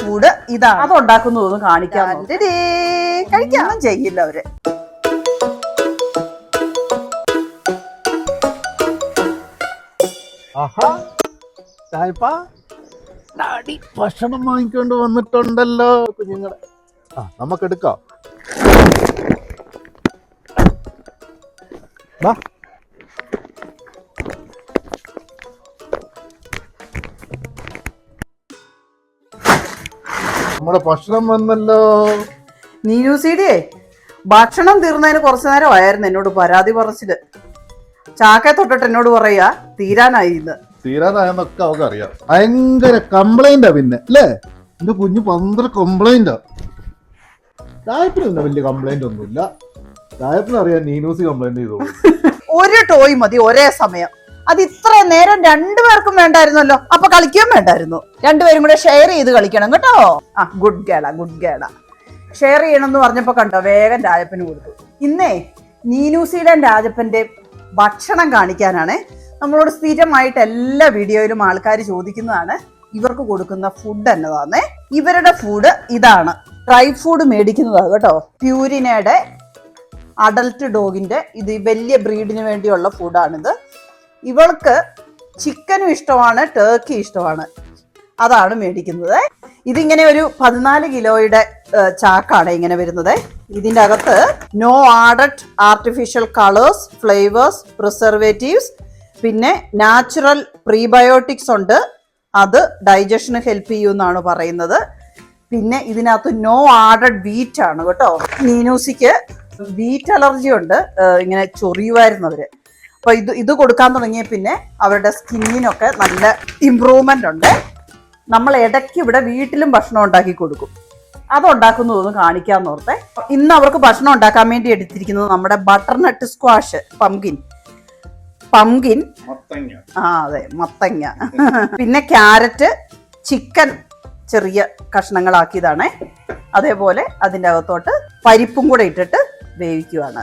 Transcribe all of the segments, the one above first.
Food ഇതാണ്. അത് ഉണ്ടാക്കുന്നതൊന്നും കാണിക്കാൻ ചെയ്യില്ല അവർ. ഭക്ഷണം വാങ്ങിക്കൊണ്ട് വന്നിട്ടുണ്ടല്ലോ. കുഞ്ഞുങ്ങളെ. ആ നമുക്ക് എടുക്കാം നമ്മുടെ ഭക്ഷണം വന്നല്ലോ. നീനൂസിയുടെ ഭക്ഷണം തീർന്നതിന് കുറച്ചു നേരം ആയിരുന്നു എന്നോട് പരാതി പറച്ചിൽ ചാക്കെ തൊട്ടിട്ട് എന്നോട് പറയാ തീരാനായി ഇന്ന്. തീരാനായെന്നൊക്കെ അവർക്ക് അറിയാം ഭയങ്കര കംപ്ലൈന്റാ പിന്നെ അല്ലേ? എന്റെ കുഞ്ഞു പന്ത്രണ്ട് കംപ്ലൈന്റാ സായപ്പിന് പിന്നെ വലിയ കംപ്ലൈന്റ് ഒന്നുമില്ല. സായപ്പിന് അറിയാം നീനൂസി കംപ്ലൈന്റ് ചെയ്തോളൂ. ഒരു ടോയ് മതി ഒരേ സമയം. അത് ഇത്ര നേരം രണ്ടുപേർക്കും വേണ്ടായിരുന്നല്ലോ. അപ്പൊ കളിക്കുകയും വേണ്ടായിരുന്നു. രണ്ടുപേരും കൂടെ ഷെയർ ചെയ്ത് കളിക്കണം കേട്ടോ. ആ ഗുഡ് ഗേള ഗുഡ് ഗേള ഷെയർ ചെയ്യണം എന്ന് പറഞ്ഞപ്പോ കണ്ടോ വേഗം രാജപ്പന് കൊടുത്തു. ഇന്നേ ന്യൂസിലാൻഡ് രാജപ്പന്റെ ഭക്ഷണം കാണിക്കാനാണ് നമ്മളോട് സ്ഥിരമായിട്ട് എല്ലാ വീഡിയോയിലും ആൾക്കാർ ചോദിക്കുന്നതാണ് ഇവർക്ക് കൊടുക്കുന്ന ഫുഡ് എന്നതാന്നേ. ഇവരുടെ ഫുഡ് ഇതാണ്. ഡ്രൈ ഫുഡ് മേടിക്കുന്നതാണ് കേട്ടോ. പ്യൂരിനയുടെ അഡൽട്ട് ഡോഗിന്റെ ഇത് വലിയ ബ്രീഡിന് വേണ്ടിയുള്ള ഫുഡാണിത് ഇവൾക്ക് ചിക്കനും ഇഷ്ടമാണ് ടേക്കി ഇഷ്ടമാണ്. അതാണ് മേടിക്കുന്നത്. ഇതിങ്ങനെ ഒരു പതിനാല് കിലോയുടെ ചാക്കാണ് ഇങ്ങനെ വരുന്നത്. ഇതിന്റെ അകത്ത് no added artificial colours flavours preservatives പിന്നെ നാച്ചുറൽ പ്രീബയോട്ടിക്സ് ഉണ്ട്. അത് ഡൈജഷന് ഹെൽപ്പ് ചെയ്യുമെന്നാണ് പറയുന്നത്. പിന്നെ ഇതിനകത്ത് നോ ആഡഡ് വീറ്റ് ആണ് കേട്ടോ. നീനൂസിക്ക് വീറ്റ് അലർജി ഉണ്ട്. ഇങ്ങനെ ചൊറിയുമായിരുന്നവര്. അപ്പൊ ഇത് ഇത് കൊടുക്കാൻ തുടങ്ങിയ പിന്നെ അവരുടെ സ്കിന്നിനൊക്കെ നല്ല ഇമ്പ്രൂവ്മെന്റ് ഉണ്ട്. നമ്മൾ ഇടയ്ക്ക് ഇവിടെ വീട്ടിലും ഭക്ഷണം ഉണ്ടാക്കി കൊടുക്കും. അത് ഉണ്ടാക്കുന്നതൊന്നും കാണിക്കാന്ന് ഓർത്തെ. ഇന്ന് അവർക്ക് ഭക്ഷണം ഉണ്ടാക്കാൻ വേണ്ടി എടുത്തിരിക്കുന്നത് നമ്മുടെ ബട്ടർനട്ട് സ്ക്വാഷ് പംകിൻ പംകിൻ ആ അതെ മത്തങ്ങ. പിന്നെ ക്യാരറ്റ് ചിക്കൻ ചെറിയ കഷ്ണങ്ങളാക്കിയതാണ്. അതേപോലെ അതിന്റെ അകത്തോട്ട് പരിപ്പും കൂടെ ഇട്ടിട്ട് വേവിക്കുവാണ്.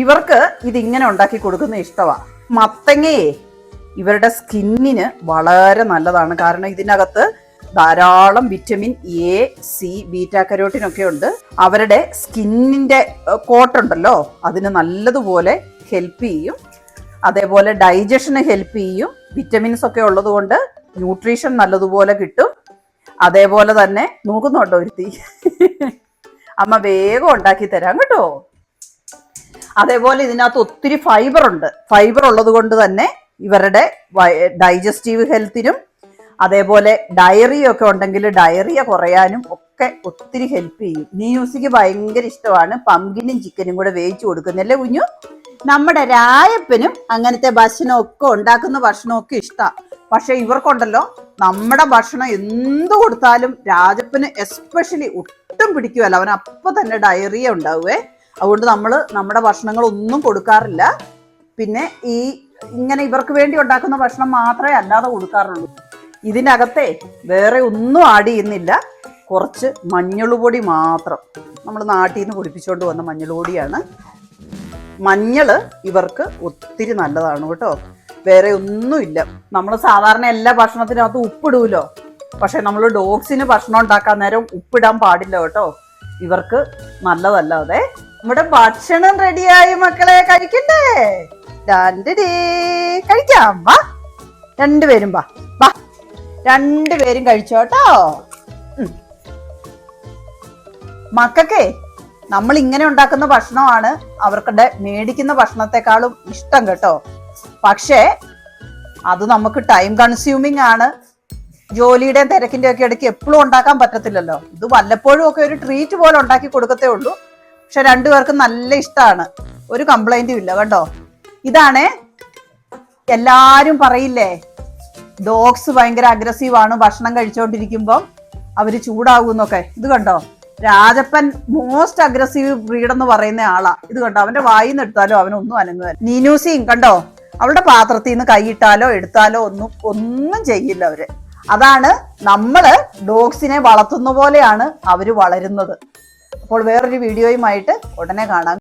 ഇവർക്ക് ഇതിങ്ങനെ ഉണ്ടാക്കി കൊടുക്കുന്ന ഇഷ്ടമാണ് മത്തങ്ങയെ ഇവരുടെ സ്കിന്നിന് വളരെ നല്ലതാണ്. കാരണം ഇതിനകത്ത് ധാരാളം വിറ്റമിൻ എ സി ബീറ്റാ കരോട്ടിനൊക്കെ ഉണ്ട്. അവരുടെ സ്കിന്നിന്റെ കോട്ടുണ്ടല്ലോ അതിന് നല്ലതുപോലെ ഹെൽപ്പ് ചെയ്യും. അതേപോലെ ഡൈജഷന് ഹെൽപ്പ് ചെയ്യും. വിറ്റമിൻസ് ഒക്കെ ഉള്ളതുകൊണ്ട് ന്യൂട്രീഷൻ നല്ലതുപോലെ കിട്ടും. അതേപോലെ തന്നെ നോക്കുന്നുണ്ടോ ഒരുത്തി? അമ്മ വേഗം ഉണ്ടാക്കി തരാം കേട്ടോ. അതേപോലെ ഇതിനകത്ത് ഒത്തിരി ഫൈബർ ഉണ്ട്. ഫൈബർ ഉള്ളത് കൊണ്ട് തന്നെ ഇവരുടെ ഡൈജസ്റ്റീവ് ഹെൽത്തിനും അതേപോലെ ഡയറിയൊക്കെ ഉണ്ടെങ്കിൽ ഡയറിയ കുറയാനും ഒക്കെ ഒത്തിരി ഹെൽപ്പ് ചെയ്യും. നീയൂസിക്ക് ഭയങ്കര ഇഷ്ടമാണ്. പമ്പിനും ചിക്കനും കൂടെ വേവിച്ചു കൊടുക്കുന്നല്ലേ കുഞ്ഞു? നമ്മുടെ രായപ്പനും അങ്ങനത്തെ ഭക്ഷണം ഒക്കെ ഉണ്ടാക്കുന്ന ഭക്ഷണമൊക്കെ ഇഷ്ടമാണ് പക്ഷെ ഇവർക്കുണ്ടല്ലോ നമ്മുടെ ഭക്ഷണം എന്ത് കൊടുത്താലും രാജപ്പന് എസ്പെഷ്യലി ഒട്ടും പിടിക്കുമല്ല അവൻ അപ്പൊ തന്നെ ഡയറിയ ഉണ്ടാവുമേ അതുകൊണ്ട് നമ്മൾ നമ്മുടെ ഭക്ഷണങ്ങൾ ഒന്നും കൊടുക്കാറില്ല. പിന്നെ ഈ ഇങ്ങനെ ഇവർക്ക് വേണ്ടി ഉണ്ടാക്കുന്ന ഭക്ഷണം മാത്രമേ അല്ലാതെ കൊടുക്കാറുള്ളൂ. ഇതിനകത്തെ വേറെ ഒന്നും ആഡ് ചെയ്യുന്നില്ല. കുറച്ച് മഞ്ഞൾപൊടി മാത്രം. നമ്മൾ നാട്ടിൽ നിന്ന് പൊടിപ്പിച്ചുകൊണ്ട് വന്ന മഞ്ഞളുപൊടിയാണ്. മഞ്ഞൾ ഇവർക്ക് ഒത്തിരി നല്ലതാണ് കേട്ടോ. വേറെ ഒന്നുമില്ല. നമ്മൾ സാധാരണ എല്ലാ ഭക്ഷണത്തിനകത്ത് ഉപ്പിടൂലോ? പക്ഷെ നമ്മൾ ഡോഗ്സിന് ഭക്ഷണം ഉണ്ടാക്കാൻ നേരം ഉപ്പിടാൻ പാടില്ല കേട്ടോ. ഇവർക്ക് നല്ലതല്ല അതെ നമ്മുടെ ഭക്ഷണം റെഡിയായി മക്കളെ. കഴിക്കണ്ടേ? രണ്ടേ കഴിക്കാം. വാ. രണ്ടുപേരും വാ. വാ. രണ്ടുപേരും കഴിച്ചോട്ടോ. മക്കൾക്കേ നമ്മൾ ഇങ്ങനെ ഉണ്ടാക്കുന്ന ഭക്ഷണമാണ് അവർക്കുടെ മേടിക്കുന്ന ഭക്ഷണത്തെക്കാളും ഇഷ്ടം കേട്ടോ. പക്ഷേ അത് നമുക്ക് ടൈം കൺസ്യൂമിംഗ് ആണ്. ജോലിയുടെയും തിരക്കിന്റെ ഒക്കെ ഇടയ്ക്ക് എപ്പോഴും ഉണ്ടാക്കാൻ പറ്റത്തില്ലല്ലോ. ഇത് വല്ലപ്പോഴും ഒക്കെ ഒരു ട്രീറ്റ് പോലെ ഉണ്ടാക്കി കൊടുക്കത്തേ ഉള്ളൂ. പക്ഷെ രണ്ടുപേർക്കും നല്ല ഇഷ്ടമാണ് ഒരു കംപ്ലൈന്റും ഇല്ല കേട്ടോ ഇതാണ് എല്ലാരും പറയില്ലേ? ഡോഗ്സ് ഭയങ്കര അഗ്രസീവ് ആണ് ഭക്ഷണം കഴിച്ചുകൊണ്ടിരിക്കുമ്പോൾ അവർ ചൂടാകുന്നൊക്കെ. ഇത് കണ്ടോ? രാജപ്പൻ മോസ്റ്റ് അഗ്രസീവ് ബ്രീഡ് എന്ന് പറയുന്ന ആളാ. ഇത് കണ്ടോ? അവന്റെ വായിൽ നിന്ന് എടുത്താലോ അവനൊന്നും അനങ്ങുക നീനൂസിയും കണ്ടോ? അവളുടെ പാത്രത്തിൽ നിന്ന് കൈയിട്ടാലോ എടുത്താലോ ഒന്നും ഒന്നും ചെയ്യില്ല അവർ. അതാണ് നമ്മൾ ഡോഗ്സിനെ വളർത്തുന്ന പോലെയാണ് അവർ വളരുന്നത്. അപ്പോൾ വേറൊരു വീഡിയോയുമായിട്ട് ഉടനെ കാണാം.